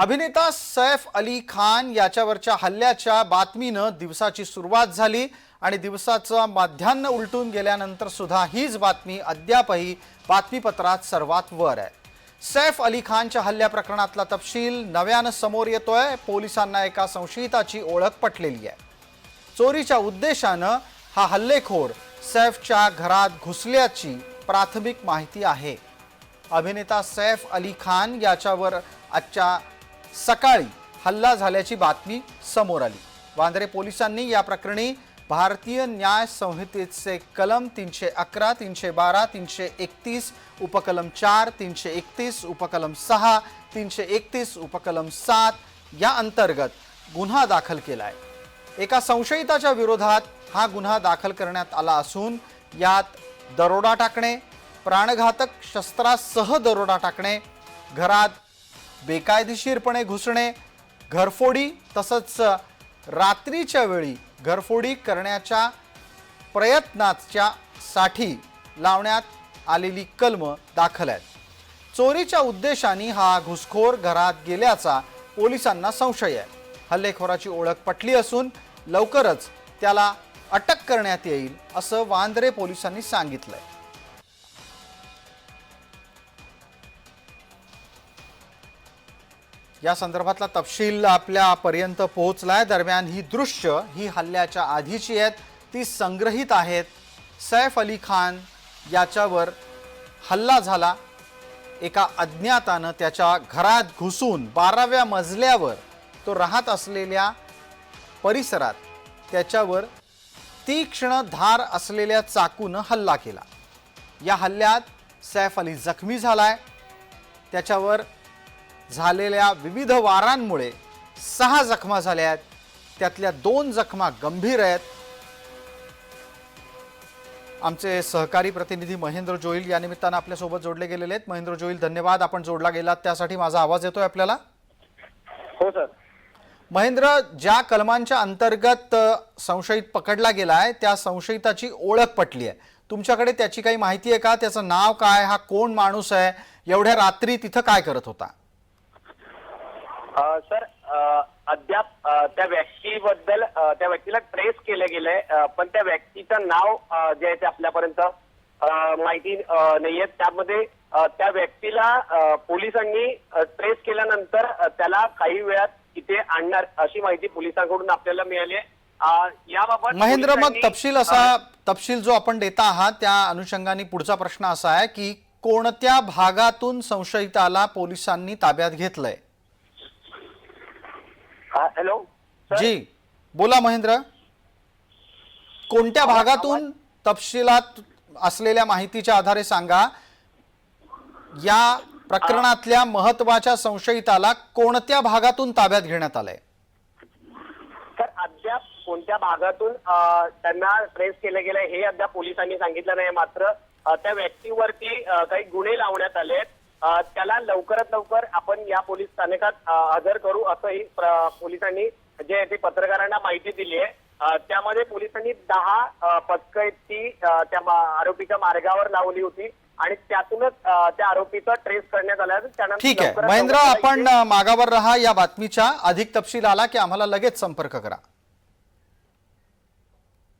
अभिनेता सैफ अली खान याच्यावरच्या हल्ल्याच्या बातमीनं दिवसाची सुरुवात झाली आणि दिवसाचं माध्यान्न उलटून गेल्यानंतर सुद्धा हीच बातमी अद्यापही बातमीपत्रात सर्वात वर आहे. सैफ अली खानच्या हल्ल्या प्रकरणातला तपशील नव्यानं समोर येतोय. पोलिसांना एका संशयिताची ओळख पटलेली आहे. चोरीच्या उद्देशानं हा हल्लेखोर सैफच्या घरात घुसल्याची प्राथमिक माहिती आहे. अभिनेता सैफ अली खान याच्यावर आजच्या सकाळी हल्ला झाल्याची बातमी समोर आली. वांद्रे पोलिसांनी या प्रकरणी भारतीय न्याय संहितेचे कलम तीनशे अकरा तीनशे बारा तीनशे एकतीस उपकलम चार तीनशे एकतीस उपकलम सहा तीनशे एकतीस उपकलम सात या अंतर्गत गुन्हा दाखल केला आहे एका संशयिताच्या विरोधात हा गुन्हा दाखल करण्यात आला असून यात दरोडा टाकणे प्राणघातक शस्त्रासह दरोडा टाकणे घरात बेकायदेशीरपणे घुसणे घरफोडी तसंच रात्रीच्या वेळी घरफोडी करण्याच्या प्रयत्नाच्या साठी लावण्यात आलेली कलम दाखल आहेत. चोरीच्या उद्देशाने हा घुसखोर घरात गेल्याचा पोलिसांना संशय आहे. हल्लेखोराची ओळख पटली असून लवकरच त्याला अटक करण्यात येईल असं वांद्रे पोलिसांनी सांगितलंय. या संदर्भातला तपशील आपल्यापर्यंत पोहोचलाय. दरम्यान ही दृश्य ही हल्ल्याच्या आधीची आहेत. ती संग्रहित आहेत. सैफ अली खान याच्यावर हल्ला झाला. एका अज्ञातानं त्याच्या घरात घुसून बाराव्या मजल्यावर तो राहत असलेल्या परिसरात त्याच्यावर तीक्ष्ण धार असलेल्या चाकूनं हल्ला केला. या हल्ल्यात सैफ अली जखमी झालाय. त्याच्यावर झालेल्या विविध वारांमुळे सहा जखमा झाल्या आहेत. त्यातल्या दोन जखमा गंभीर आहेत. आमचे सहकारी प्रतिनिधी महेंद्र जोईल या निमित्तानं आपल्यासोबत जोडले गेलेले आहेत. महेंद्र जोईल धन्यवाद. आपण जोडला गेलात त्यासाठी माझा आवाज येतोय आपल्याला? हो सर. महेंद्र ज्या कलमांच्या अंतर्गत संशयित पकडला गेलाय त्या संशयिताची ओळख पटली आहे. तुमच्याकडे त्याची काही माहिती आहे का? त्याचं नाव काय? हा कोण माणूस आहे? एवढ्या रात्री तिथं काय करत होता? सर अद्याप त्या व्यक्तीबद्दल त्या व्यक्तीला ट्रेस केलं गेलंय पण त्या व्यक्तीचं नाव जे आहे ते आपल्यापर्यंत माहिती नाहीये त्यामध्ये त्या व्यक्तीला पोलिसांनी ट्रेस केल्यानंतर त्याला काही वेळात इथे आणणार अशी माहिती पोलिसांकडून आपल्याला मिळाली आहे. याबाबत महेंद्र मग तपशील असा तपशील जो आपण देता आहात त्या अनुषंगाने पुढचा प्रश्न असा आहे की कोणत्या भागातून संशयिताला पोलिसांनी ताब्यात घेतलंय? हॅलो जी बोला महेंद्र. कोणत्या भागातून तपशिलात असलेल्या माहितीच्या आधारे सांगा? या प्रकरणातल्या महत्त्वाच्या संशयिताला कोणत्या भागातून ताब्यात घेण्यात आलंय? तर अद्याप कोणत्या भागातून त्यांना ट्रेस केलं गेलंय हे अद्याप पोलिसांनी सांगितलं नाही मात्र त्या व्यक्तीवरती काही गुन्हे लावण्यात आले आहेत. त्याला लवकरात लवकर आपण या पोलीस स्थानकात हजर करू असंही पोलिसांनी जे आहे ते पत्रकारांना माहिती दिली आहे. त्यामध्ये पोलिसांनी दहा पथकं ती त्या आरोपीच्या मार्गावर लावली होती आणि त्यातूनच त्या आरोपीचा ट्रेस करण्यात आला. त्यानंतर ठीक आहे. महेंद्र आपण मागावर राहा या बातमीच्या. अधिक तपशील आला की आम्हाला लगेच संपर्क करा.